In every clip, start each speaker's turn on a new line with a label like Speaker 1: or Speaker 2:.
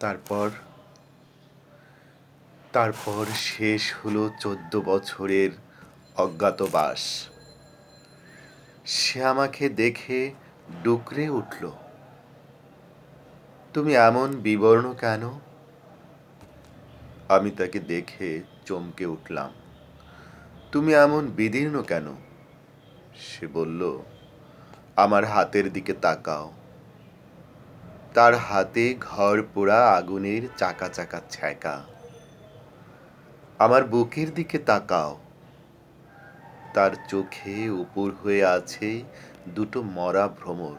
Speaker 1: তারপর তারপর শেষ হলো চোদ্দ বছরের অজ্ঞাতবাস। সে আমাকে দেখে ডুকরে উঠল। তুমি এমন বিবর্ণ কেন? আমি তাকে দেখে চমকে উঠলাম। তুমি এমন বিদীর্ণ কেন? সে বলল, আমার হাতের দিকে তাকাও। তার হাতে ঘর পোড়া আগুনের চাকা চাকা ছ্যাঁকা। আমার বুকের দিকে তাকাও। তার চোখে উপর হয়ে আছে দুটো মরা ভ্রমর।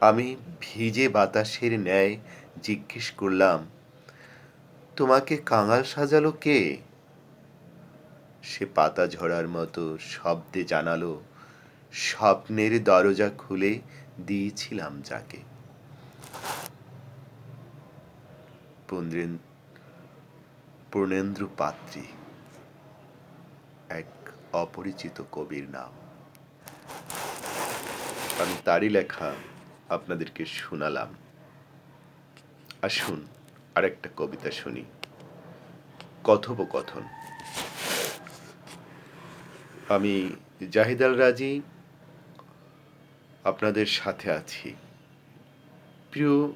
Speaker 1: আমি ভিজে বাতাসের ন্যায় জিজ্ঞেস করলাম, তোমাকে কাঙাল সাজালো কে? সে পাতা ঝরার মতো শব্দে জানালো, স্বপ্নের দরজা খুলে দিয়েছিলাম যাকে। পূর্ণেন্দ্র পাত্রী। এক অপরিচিত কবির নাম। আমি তারই লেখা আপনাদেরকে শোনালাম। আসুন আরেকটা কবিতা শুনি। কথোপকথন। আমি জাহিদাল রাজি আপনাদের সাথে আছি। প্রিয়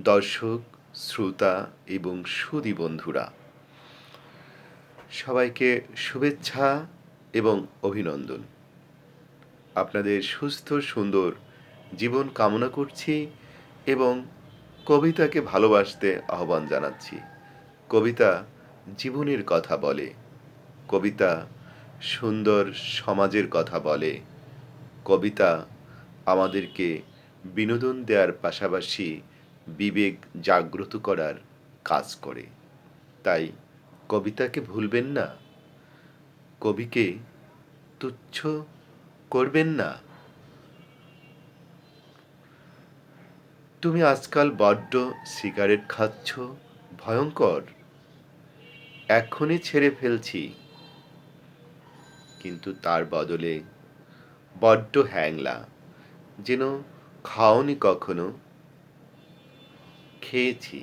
Speaker 1: দর্শক শ্রোতা এবং সুদী বন্ধুরা, সবাইকে শুভেচ্ছা এবং অভিনন্দন। আপনাদের সুস্থ, সুন্দর জীবন কামনা করছি এবং কবিতাকে ভালোবাসতে আহ্বান জানাচ্ছি। কবিতা জীবনের কথা বলে, কবিতা সুন্দর সমাজের কথা বলে, কবিতা আমাদেরকে বিনোদন দেওয়ার পাশাপাশি বিবেক জাগ্রত করার কাজ করে। তাই কবিতাকে ভুলবেন না। কবিকে তুচ্ছ করবেন না। তুমি আজকাল বড্ড সিগারেট খাচ্ছ, ভয়ঙ্কর। এক্ষুনি ছেড়ে ফেলছি। কিন্তু তার বদলে বড্ড হ্যাংলা, যেন খাওনি কখনো। খেয়েছি,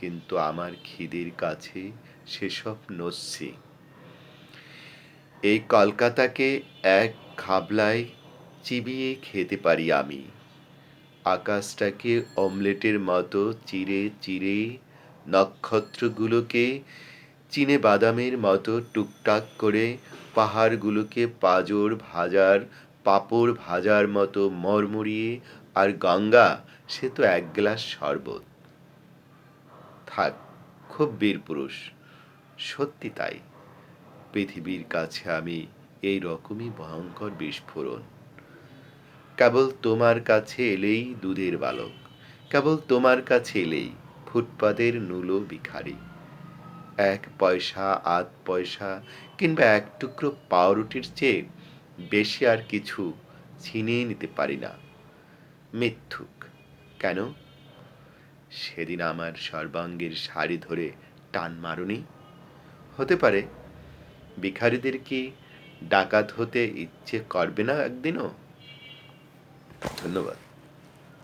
Speaker 1: কিন্তু আমার খিদের কাছে সেসব নস্যি এই কলকাতাকে এক খাবলায় চিবিয়ে খেতে পারি আমি। আকাশটাকে অমলেটের মতো চিরে চিরে নক্ষত্রগুলোকে চিনে বাদামের মতো টুকটাক করে পাহাড়গুলোকে পাজর ভাজার, পাপড় ভাজার মতো মরমরিয়ে, আর গঙ্গা, সে তো এক গ্লাস শরবত। থাক খুব বীর পুরুষ। সত্যি তাই। পৃথিবীর কাছে আমি এই রকমই ভয়ঙ্কর বিস্ফোরণ। কেবল তোমার কাছে এলেই দুধের বালক। কেবল তোমার কাছে এলেই ফুটপাতের নুলো ভিখারি। এক পয়সা, আধ পয়সা কিংবা এক টুকরো পাউরুটির চেয়ে বেশি আর কিছু ছিনিয়ে নিতে পারি না। মিথ্যুক। কেন? সেদিন আমার সর্বাঙ্গের শাড়ি ধরে টান মারুনি। হতে পারে, ভিখারিদের কি ডাকাত হতে ইচ্ছে করবে না একদিনও? ধন্যবাদ।